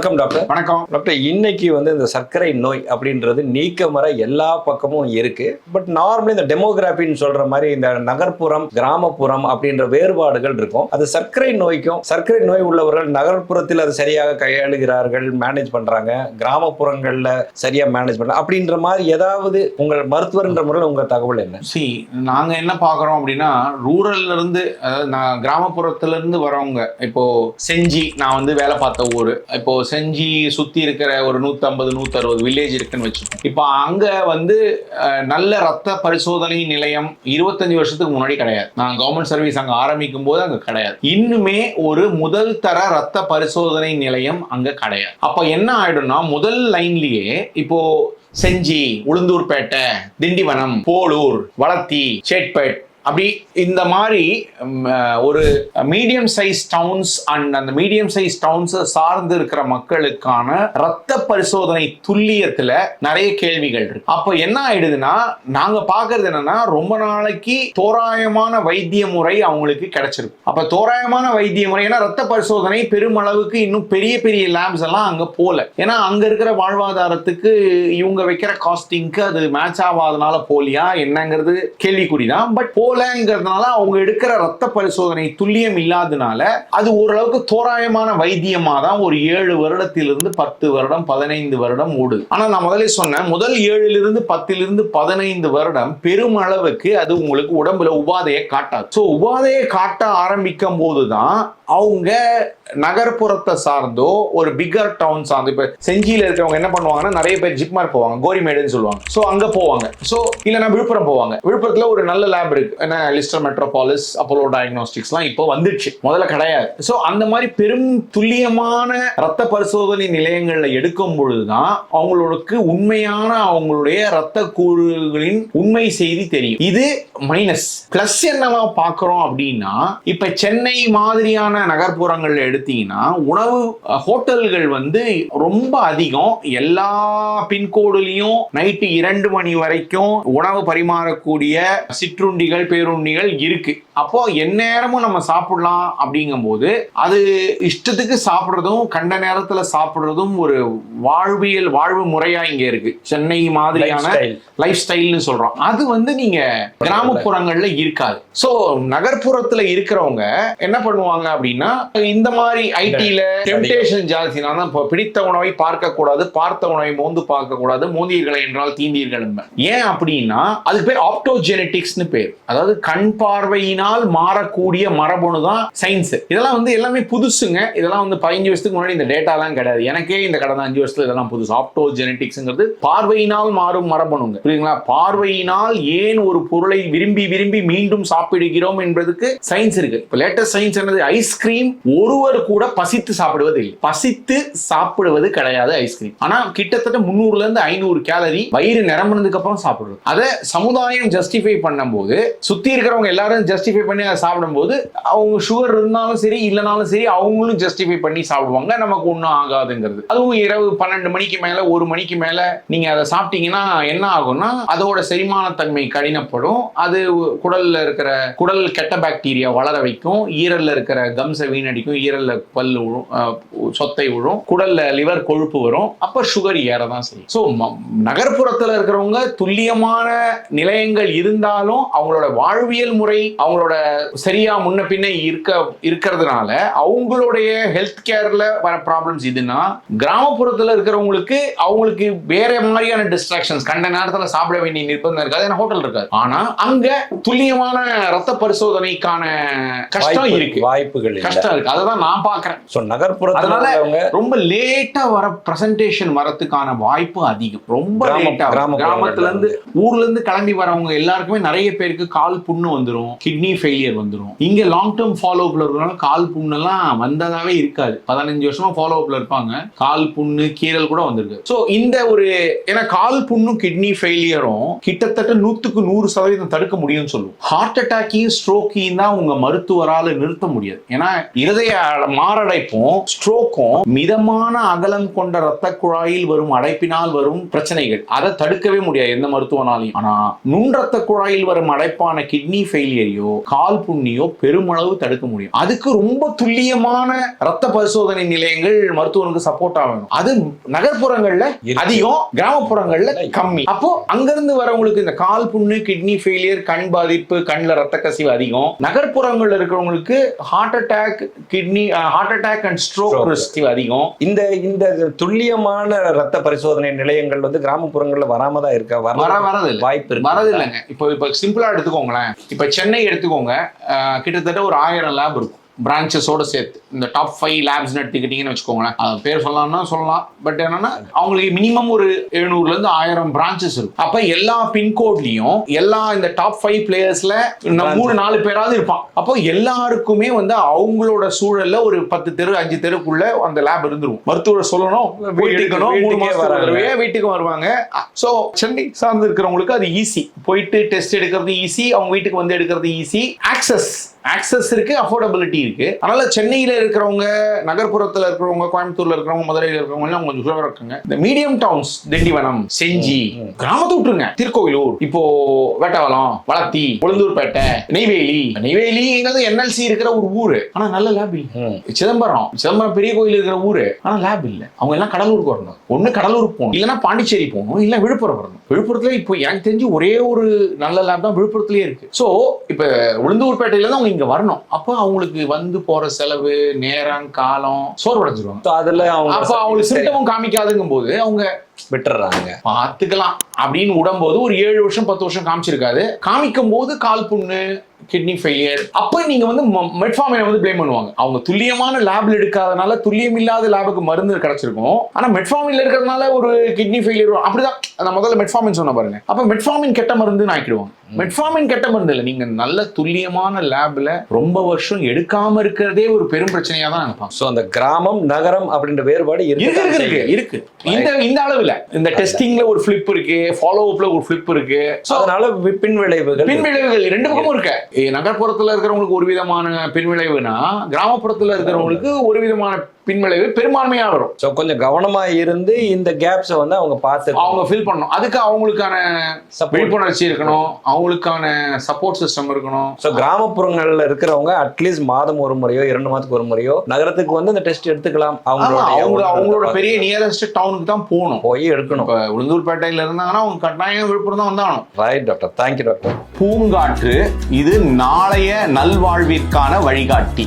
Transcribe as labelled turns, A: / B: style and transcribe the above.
A: வணக்கம் டாக்டர்.
B: வணக்கம்.
A: டாக்டர் இன்னைக்கு வந்து இந்த சர்க்கரை நோய் அப்படின்றது நீக்க மர எல்லா பக்கமும் இருக்கு. பட் நார்மலி இந்த டெமோகிராபின்னு சொல்ற மாதிரி இந்த நகர்ப்புறம் கிராமப்புறம் அப்படின்ற வேறுபாடுகள் இருக்கும். அது சர்க்கரை நோய்க்கும் சர்க்கரை நோய் உள்ளவர்கள் நகர்ப்புறத்தில் அது சரியாக கையாளுகிறார்கள் மேனேஜ் பண்றாங்க. கிராமப்புறங்கள்ல சரியா மேனேஜ் பண்ண அப்படின்ற மாதிரி ஏதாவது உங்கள் மருத்துவர்ன்ற முறையில் உங்க தகவல் என்ன?
B: சி நாங்க என்ன பாக்குறோம் அப்படின்னா ரூரல்ல இருந்து அதாவது நான் கிராமப்புறத்துல இருந்து வரவங்க இப்போ செஞ்சி நான் வந்து வேலை பார்த்த ஊர் இப்போ செஞ்சி சுத்தி இருக்கிற ஒரு நூத்தம்பது நூத்தறுபது வில்லேஜ் இருக்குன்னு வச்சுக்கோங்க. இப்போ அங்க வந்து நல்ல ரத்த பரிசோதனை நிலையம் இருபத்தஞ்சு வருஷத்துக்கு முன்னாடி கிடையாது. நான் கவர்மெண்ட் சர்வீஸ் அங்க ஆரம்பிக்கும் போது அங்க கிடையாது. இன்னுமே ஒரு முதல் தர ரத்த பரிசோதனை நிலையம் அங்க கிடையாது. அப்ப என்ன ஆயிடும்னா முதல் லைன்லயே இப்போ செஞ்சி உளுந்தூர்பேட்டை திண்டிவனம் போலூர் வளத்தி சேட்பேட் அப்படி இந்த மாதிரி ஒரு மீடியம் சைஸ் டவுன்ஸ் அண்ட் அந்த மீடியம் சைஸ் டவுன்ஸ் சார்ந்து இருக்கிற மக்களுக்கான ரத்த பரிசோதனை துல்லியத்துல நிறைய கேள்விகள் இருக்கு. அப்போ என்ன ஆயிடுதுன்னா நாங்க பாக்குறது என்னன்னா ரொம்ப நாளைக்கு தோராயமான வைத்திய முறை அவங்களுக்கு கிடைச்சிருக்கும் அப்ப தோராயமான வைத்திய முறை ஏன்னா ரத்த பரிசோதனை பெருமளவுக்கு இன்னும் பெரிய பெரிய லேப்ஸ் எல்லாம் அங்க போல. ஏன்னா அங்க இருக்கிற வாழ்வாதாரத்துக்கு இவங்க வைக்கிற காஸ்டிங்க்கு அது மேட்ச் ஆகாதனால போலியா? என்னங்கிறது கேள்விக்குறிதான். பட் போலங்கிறதுனால அவங்க எடுக்கிற ரத்த பரிசோதனை துல்லியம் இல்லாதனால அது ஓரளவுக்கு தோராயமான வைத்தியமா தான் ஒரு ஏழு வருடத்திலிருந்து பத்து வருடம் பதினைந்து வருடம் ஓடுது ஆனா நான் முதலே சொன்னேன் முதல் ஏழிலிருந்து பத்திலிருந்து பதினைந்து வருடம் பெருமளவுக்கு அது உங்களுக்கு உடம்புல உபாதையை காட்டாது. ஸோ உபாதையை காட்ட ஆரம்பிக்கும் போதுதான் அவங்க நகர்ப்புறத்தை சார்ந்தோ ஒரு பிகர் டவுன் சார்ந்தோ இப்போ செஞ்சியில் இருக்கிறவங்க என்ன பண்ணுவாங்கன்னா நிறைய பேர் ஜிப்மார் போவாங்க கோரிமேடுன்னு சொல்லுவாங்க. ஸோ அங்கே போவாங்க. ஸோ இல்லைனா விழுப்புரம் போவாங்க. விழுப்புரத்தில் ஒரு நல்ல லேப் இருக்கு. என்ன லிஸ்டர் மெட்ரோபாலிஸ் அப்போலோ டயக்னோஸ்டிக்ஸ்லாம் இப்போ வந்துடுச்சு. முதல்ல கிடையாது. ஸோ அந்த மாதிரி பெரும் துல்லியமான ரத்த பரிசோதனை நிலையங்களில் எடுக்கும் பொழுது தான் அவங்களுக்கு உண்மையான அவங்களுடைய ரத்த கூறுகளின் உண்மை செய்தி தெரியும். இது மைனஸ் பிளஸ் என்னவா பார்க்குறோம் அப்படின்னா இப்போ சென்னை மாதிரியான நகர்ப்புறங்களில் எடுத்தீங்கன்னா உணவு ஹோட்டல்கள் வந்து ரொம்ப அதிகம். எல்லா பின்கோடுலையும் நைட்டு இரண்டு மணி வரைக்கும் உணவு பரிமாறக்கூடிய சிற்றுண்டிகள் பேருண்டிகள் இருக்கு. அப்போ எந்நேரமும் நம்ம சாப்பிடலாம் அப்படிங்கும்போது அது இஷ்டத்துக்கு சாப்பிடுறதும் கண்ட நேரத்துல சாப்பிடுறதும் ஒரு வாழ்வியல் வாழ்வு முறையா இங்க இருக்கு. சென்னை மாதிரியான. லைஃப் ஸ்டைல்னு சொல்றோம். அது வந்து நீங்க கிராமப்புறங்கள்ல இருக்காது. சோ நகர்ப்புறத்துல இருக்கிறவங்க என்ன பண்ணுவாங்க அப்படின்னா இந்த மாதிரி ஐடில டெம்டேஷன் ஜாஸ்தி. நான் தான் பிடித்த உணவை பார்க்க கூடாது பார்த்த உணவை மோந்து பார்க்க கூடாது மோந்தீர்களை என்றால் தீந்தீர்கள். ஏன் அப்படின்னா அதுக்கு பேர் ஆப்டோஜெனட்டிக்ஸ்னு பேர். அதாவது அதாவது கண் பார்வையினால் மாறக்கூடிய மரபணு தான் சயின்ஸ் இதெல்லாம் வந்து எல்லாமே புதுசுங்க. இதெல்லாம் வந்து பதினஞ்சு வருஷத்துக்கு முன்னாடி இந்த டேட்டாலாம் கிடையாது. எனக்கே இந்த கடந்த அஞ்சு வருஷத்துல இதெல்லாம் புதுசு. ஆப்டோஜெனட்டிக்ஸ்ங்கிறது பார்வையினால் மாறும் மரபணுங்க. புரியுங்களா பார்வையினால் ஏன் ஒரு பொருளை விரும்பி விரும்பி மீண்டும் சாப்பிடுகிறோம் என்பதுக்கு சயின்ஸ் இருக்கு. இப்போ லேட்டஸ்ட் சயின்ஸ் என்னது? ஐஸ்கிரீம் ஒருவர் கூட பசித்து சாப்பிடுவது இல்லை. பசித்து சாப்பிடுவது கிடையாது ஐஸ்கிரீம் ஆனா கிட்டத்தட்ட முந்நூறுல இருந்து ஐநூறு கேலரி வயிறு நிரம்பினதுக்கு அப்புறம் சாப்பிடுறது. அதை சமுதாயம் ஜஸ்டிஃபை பண்ணும்போது சுற்றி இருக்கிறவங்க எல்லாரும் ஜஸ்டிஃபை பண்ணி அதை சாப்பிடும்போது அவங்க சுகர் இருந்தாலும் சரி இல்லைனாலும் சரி அவங்களும் ஜஸ்டிஃபை பண்ணி சாப்பிடுவாங்க. நமக்கு ஒன்றும் ஆகாதுங்கிறது. அதுவும் இரவு பன்னெண்டு மணிக்கு மேலே ஒரு மணிக்கு மேலே நீங்கள் அதை சாப்பிட்டீங்கன்னா என்ன ஆகும்னா அதோட செரிமானத்தன்மை கடினப்படும். அது குடலில் இருக்கிற குடல் கெட்ட பாக்டீரியா வளர வைக்கும். ஈரலில் இருக்கிற கம்ஸை வீணடிக்கும். ஈரலில் பல் விழும் சொத்தை விழும் குடலில் லிவர் கொழுப்பு வரும். அப்போ சுகர் ஏற தான் செய்யும் ஸோ நகர்ப்புறத்தில் இருக்கிறவங்க துல்லியமான நிலையங்கள் இருந்தாலும் அவங்களோட வாழ்வியல் முறை அவங்களோட சரியா முன்ன பின்ன இருக்க இருக்கிறதுனால அவங்களுடைய ஹெல்த் கேர்ல வர ப்ராப்ளம்ஸ் இதுன்னா கிராமப்புறத்துல இருக்கிறவங்களுக்கு அவங்களுக்கு வேற மாதிரியான டிஸ்ட்ராக்ஷன்ஸ் கண்ட நேரத்துல சாப்பிட வேண்டிய நிர்பந்தம் இருக்காது ஏன்னா ஹோட்டல் இருக்காது. ஆனா அங்க துல்லியமான ரத்த பரிசோதனைக்கான கஷ்டம் இருக்கு.
A: வாய்ப்புகள்
B: கஷ்டம் இருக்கு. அதை தான் நான் பாக்குறேன்
A: ஸோ நகர்ப்புறத்தில்
B: ரொம்ப லேட்டா வர பிரசன்டேஷன் வரதுக்கான வாய்ப்பு அதிகம். ரொம்ப கிராமத்துல இருந்து ஊர்ல இருந்து கிளம்பி வரவங்க எல்லாருக்குமே நிறைய பேருக்கு கால் புண்ணு வந்துடும் கிட்னி ஃபெயிலியர் வந்துரும். இங்க லாங் டேர்ம் ஃபாலோ அப்ல இருக்கிறனால கால் புண்ணெல்லாம் வந்ததாவே இருக்காது. பதினஞ்சு வருஷமா ஃபாலோ அப்ல இருப்பாங்க. கால் புண்ணு கீரல் கூட வந்திருக்கு. சோ இந்த ஒரு ஏன்னா கால் புண்ணும் கிட்னி ஃபெயிலியரும் கிட்டத்தட்ட நூற்றுக்கு நூறு சதவீதம் தடுக்க முடியும்னு சொல்லுவோம் ஹார்ட் அட்டாக்கையும் ஸ்ட்ரோக்கையும் தான் உங்க மருத்துவரால நிறுத்த முடியாது. ஏன்னா இருதய மாரடைப்பும் ஸ்ட்ரோக்கும் மிதமான அகலம் கொண்ட ரத்த குழாயில் வரும் அடைப்பினால் வரும் பிரச்சனைகள். அதை தடுக்கவே முடியாது எந்த மருத்துவனாலையும். ஆனா நுண் ரத்த குழாயில் வரும் அடைப்பான் விதமான கிட்னி ஃபெயிலியரையோ கால் புண்ணியோ பெருமளவு தடுக்க முடியும். அதுக்கு ரொம்ப துல்லியமான ரத்த பரிசோதனை நிலையங்கள் மருத்துவனுக்கு சப்போர்ட் ஆகணும் அது நகர்ப்புறங்கள்ல. அதிகம் கிராமப்புறங்கள்ல கம்மி. அப்போ அங்கிருந்து வரவங்களுக்கு இந்த கால் புண்ணு கிட்னி ஃபெயிலியர் கண் பாதிப்பு கண்ணில் ரத்த கசிவு அதிகம். நகர்ப்புறங்கள்ல இருக்கிறவங்களுக்கு heart attack kidney heart attack and stroke. Risk அதிகம்.
A: இந்த இந்த துல்லியமான ரத்த பரிசோதனை நிலையங்கள் வந்து கிராமப்புறங்கள்ல வராம தான் இருக்கா?
B: வர
A: வர
B: வரது இல்ல
A: வாய்ப்பு
B: வரது இல்லைங்க இப்போ இப்போ சிம்பிளா எடுத்துக்கோங்களேன். இப்போ சென்னை எடுத்துக்கோங்க கிட்டத்தட்ட ஒரு ஆயிரம் லேப் இருக்கும். பிரான்ச்சஸோட சேர்த்து இந்த டாப் ஃபைவ் லேப்ஸ்னு எடுத்துக்கிட்டீங்கன்னு வச்சுக்கோங்களேன். அது பேர் சொல்லலாம்னா சொல்லலாம். பட் என்னன்னா அவங்களுக்கு மினிமம் ஒரு எழுநூறுல இருந்து ஆயிரம் பிரான்ச்சஸ் இருக்கும். அப்ப எல்லா பின்கோட்லயும் எல்லா இந்த டாப் ஃபைவ் பிளேயர்ஸ்ல மூணு நாலு பேராவது இருப்பான் அப்போ எல்லாருக்குமே வந்து அவங்களோட சூழல்ல ஒரு பத்து தெரு அஞ்சு தெருக்குள்ள அந்த லேப் இருந்துரும். மருத்துவர் சொல்லணும்
A: வீட்டுக்கு-
B: வருவாங்க. ஸோ சென்னை சார்ந்து இருக்கிறவங்களுக்கு அது ஈஸி போயிட்டு டெஸ்ட் எடுக்கிறது ஈஸி அவங்க வீட்டுக்கு வந்து எடுக்கிறது ஈஸி ஆக்சஸ் ஆக்சஸ் இருக்கு அஃபோர்டபிலிட்டி இருக்கு. அதனால சென்னையில இருக்கிறவங்க நகர்ப்புறத்துல இருக்கிறவங்க கோயம்புத்தூர்ல இருக்கிறவங்க மதுரையில இருக்கிறவங்க எல்லாம் கொஞ்சம் சுலபம் இருக்காங்க. இந்த மீடியம் டவுன்ஸ் திண்டிவனம் செஞ்சி கிராமத்தை விட்டுருங்க. திருக்கோயிலூர் இப்போ வேட்டவலம் வளத்தி உளுந்தூர்பேட்டை நெய்வேலி. நெய்வேலிங்கிறது என்எல்சி இருக்கிற ஒரு ஊரு. ஆனா நல்ல லேப் இல்லை. சிதம்பரம். சிதம்பரம் பெரிய கோயில் இருக்கிற ஊரு. ஆனா லேப் இல்ல. அவங்க எல்லாம் கடலூருக்கு வரணும். ஒண்ணு கடலூருக்கு போகணும். இல்லைன்னா பாண்டிச்சேரி போகணும். இல்ல விழுப்புரம் வரணும். விழுப்புரத்துல இப்போ எனக்கு தெரிஞ்சு ஒரே ஒரு நல்ல லேப் தான் விழுப்புரத்துலயே இருக்கு. சோ இப்ப உளுந்தூர்பேட்டையில தான் அவங்க இங்க வரணும். அப்போ அவங்களுக்கு வந்து போற செலவு நேரம் காலம் சோர்வடைஞ்சிருவாங்க.
A: அதுல அவங்க
B: அப்ப அவங்களுக்கு சிம்டமும் காமிக்காதுங்கும் போது அவங்க
A: விட்டுறாங்க.
B: பார்த்துக்கலாம். அப்படின்னு விடும்போது ஒரு ஏழு வருஷம் பத்து வருஷம் காமிச்சிருக்காது. காமிக்கும் போது கால் புண்ணு கிட்னி ஃபெயிலியர் அப்ப நீங்க வந்து மெட்ஃபார்மினை வந்து ப்ளேம் பண்ணுவாங்க. அவங்க துல்லியமான லேப்ல எடுக்காதனால துல்லியம் இல்லாத லேபுக்கு மருந்து கிடைச்சிருக்கும். ஆனா மெட்ஃபார்மின்ல இருக்கிறதுனால ஒரு கிட்னி ஃபெயிலியர் அப்படிதான். நான் முதல்ல மெட்ஃபார்மின் சொன்ன பாருங்க. அப்ப மெட்ஃபார்மின் கெட்ட மருந்துன்னு ஆக்கிடுவாங்க. மெட்ஃபார்மின் கெட்ட மருந்து இல்லை. நீங்க நல்ல துல்லியமான லேப்ல ரொம்ப வருஷம் எடுக்காம இருக்கிறதே ஒரு பெரும் பிரச்சனையா தான் நினைப்பாங்க
A: சோ அந்த கிராமம் நகரம் அப்படின்ற வேறுபாடு
B: இருக்கு. இருக்கு இந்த இந்த அளவுல. இந்த டெஸ்டிங்ல ஒரு ஃபிளிப் இருக்கு. ஃபாலோ அப்ல ஒரு ஃபிளிப் இருக்கு. So,
A: அதனால பின் விளைவுகள்
B: பின் விளைவுகள் ரெண்டு பக்கமும் இருக்கு. நகர்ப்புறத்தில் இருக்கிறவங்களுக்கு ஒரு விதமான பின்விளைவுனா கிராமப்புறத்தில் இருக்கிறவங்களுக்கு ஒரு விதமான பின் விளைவு பெரும்பான்மையா வரும்.
A: சோ கொஞ்சம் கவனமா இருந்து இந்த கேப்ஸை வந்து அவங்க பார்த்து
B: அவங்க ஃபில் பண்ணணும். அதுக்கு அவங்களுக்கான
A: Support.
B: விழிப்புணர்ச்சி இருக்கணும். அவங்களுக்கான சப்போர்ட் சிஸ்டம் இருக்கணும்.
A: ஸோ கிராமப்புறங்கள்ல இருக்கிறவங்க அட்லீஸ்ட் மாதம் ஒரு முறையோ இரண்டு மாதத்துக்கு ஒரு முறையோ நகரத்துக்கு வந்து இந்த டெஸ்ட் எடுத்துக்கலாம். அவங்களோட
B: அவங்க அவங்களோட பெரிய நியரஸ்ட் டவுனுக்கு தான் போகணும்.
A: போய் எடுக்கணும்.
B: இப்ப உளுந்தூர்பேட்டையில இருந்தாங்கன்னா அவங்க கட்டாயம் விழுப்புரம் தான் வந்தாகணும்.
A: ரைட் டாக்டர் தேங்க்யூ டாக்டர்
B: பூங்காற்று இது நாளைய நல்வாழ்விற்கான வழிகாட்டி.